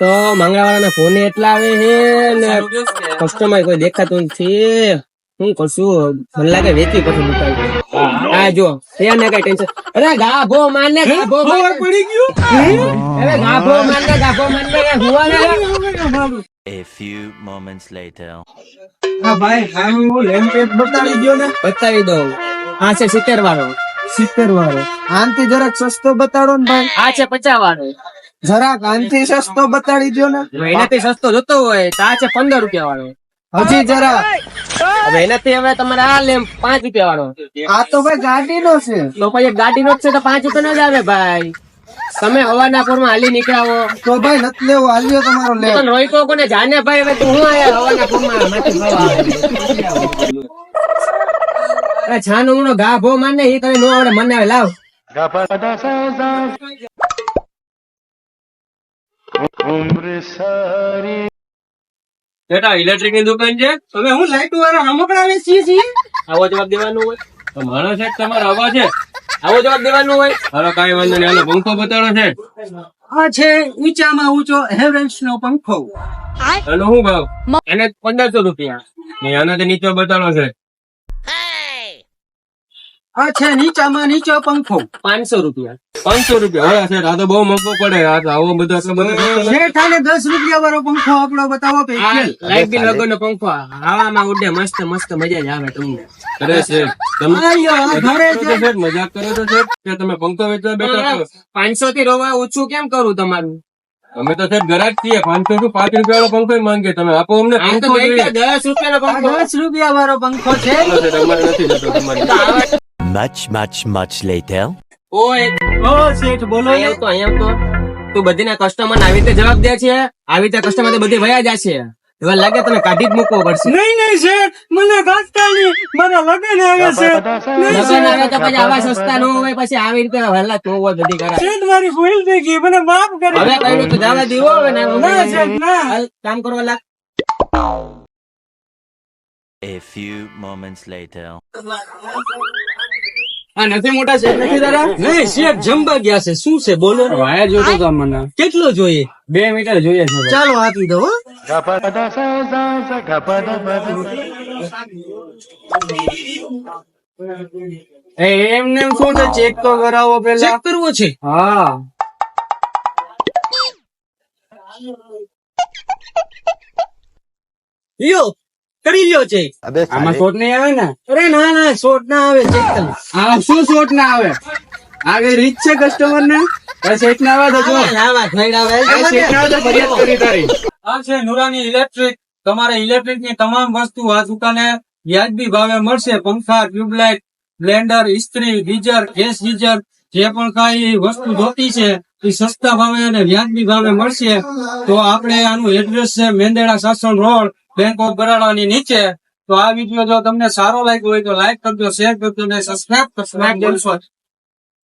તો મંગળવારના ફોન એટલા આવે છે ને કસ્ટમર કોઈ દેખાતું નથી. હું કરશું મને લાગે વેચી પછી મુકાવી હા જો એને કઈ ટેન્શન અરે ગાભો મારને ગાભો. પડી ગયું? અરે ગાભો મારને ગાભો મારને કે હુવા ને A few moments later. હા ભાઈ હા હું લેમ્પેટ બતાવી દો ને. બતાવી દઉં. આ છે સિત્તેર વાળો. સિત્તેર વાળો. આનથી જરાક સસ્તો બતાડો ને ભાઈ. આ છે પચાસ વાળો. જરાક આનથી સસ્તો બતાડી દો ને. મહેનતથી સસ્તો જોતો હોય તો છે પંદર રૂપિયા વાળો હજી જરા હવે એનાથી હવે તમારે આ લેમ પાંચ રૂપિયા વાળો આ તો ભાઈ ગાડીનો છે. તો ભાઈ ગાડી નો જ છે તો પાંચ રૂપિયા નો જ આવે ભાઈ. તમે હવાના પોરમાં હાલી નીકળાવો. તો ભાઈ નથી લેવો હાલ્યો તમારો લે. તો રોઈકો કોને જાને ભાઈ હવે તું હું આયા હવાના પોરમાં? માં. છાનો મુનો ઘા ભો માને એ તને નો આવડે મને લાવ. બેટા ઇલેક્ટ્રિકની દુકાન છે? હવે હું લાઈટ વાળા રમકડા વેચીએ છીએ આવો જવાબ દેવાનો હોય. તો માણસ છે તમારો અવાજ છે. આવો જવાબ દેવાનો હોય. હાલો કાંઈ વાંધો નહીં. હાલો પંખો બતાડો છે. આ છે ઊંચામાં ઊંચો હેવરેન્સ નો પંખો. એનો શું ભાવ? એને પંદરસો રૂપિયા. ને આનાથી નીચો બતાડો છે. આ છે નીચામાં નીચો પંખો. પાંચસો રૂપિયા. પાંચસો રૂપિયા. હવે છે આ તો બહુ મોંઘો પડે. આવો બધો દસ રૂપિયા વાળો પંખો આપણો બતાવો લાઈટ બિલ વગરનો પંખો હવામાં ઉડે મસ્ત મસ્ત મજા જ આવે તમને. અરે છે તમે આયો, આ ઘરે તો છે. છે, મજાક કરો તો છે કે તમે પંખો વેચવા બેઠા છો? પાંચસો થી રોવા ઓછું કેમ કરું તમારું? અમે તો સાહેબ ગરાજ છીએ. પાંચસો પાંચ રૂપિયા વાળો પંખો માંગે તમે આપો અમને આમ તો પંખો દસ રૂપિયાનો પંખો? દસ રૂપિયા વાળો પંખો છે? નથી જતો તમારી. Much, much, much later. ઓય ઓ શેઠ બોલો ને. અહીંયા તો અહીંયા તો. તું બધીના કસ્ટમર આવી રીતે જવાબ દે છે આવી રીતે કસ્ટમર બધી વયા જશે. એવા લાગે તને કાઢી જ મૂકવો પડશે. નહીં નહીં શેઠ મને ગાંઠતા નહીં મારા લગન આવે છે. લગન આવે તો પછી આવા સસ્તા ન હોય પછી આવી રીતે વહેલા તો હોય બધી કરાય. શેઠ મારી ભૂલ થઈ ગઈ મને માફ કરી હવે કઈ તો જવા દેવો હવે ના શેઠ ના. કામ કરવા લાગ. A few moments later. આ નથી મોટા શેઠ નથી તારા નહીં શેઠ જંબા ગયા છે. શું છે? બોલો. વાયા જોતો તો મને કેટલો જોઈએ? બે મીટર જોઈએ છે. ચાલો આપી દો હો. એ એમને એમ શું છે? ચેક તો કરાવો ચેક પેલા કરવો છે? હા. લ્યો કરી લ્યો છે. આમાં શોટ નહીં આવે ને? અરે ના ના શોટ ના આવે આ શું શોટ ના આવે? આગળ રીત છે કસ્ટમર ને? શેઠ ના આવે તો જો. લાવા ખૈડા આ શેઠ ના આવે તો ફરિયાદ કરી તારી. આ છે નુરાની ઇલેક્ટ્રિક તમારે ઇલેક્ટ્રિકની તમામ વસ્તુ આ દુકાને વ્યાજબી ભાવે મળશે. પંખા ટ્યુબલાઇટ બ્લેન્ડર ઇસ્ત્રી ગીઝર ગેસ ગીઝર જે પણ કઈ વસ્તુ જોતી છે એ સસ્તા ભાવે અને વ્યાજબી ભાવે મળશે. તો આપણે આનું એડ્રેસ છે Mendarda Sasan road bank of બરોડાની નીચે તો આ વીડિયો જો તમને સારો લાગ્યો હોય તો લાઈક કરજો શેર કરજો અને સબસ્ક્રાઈબ કરજો.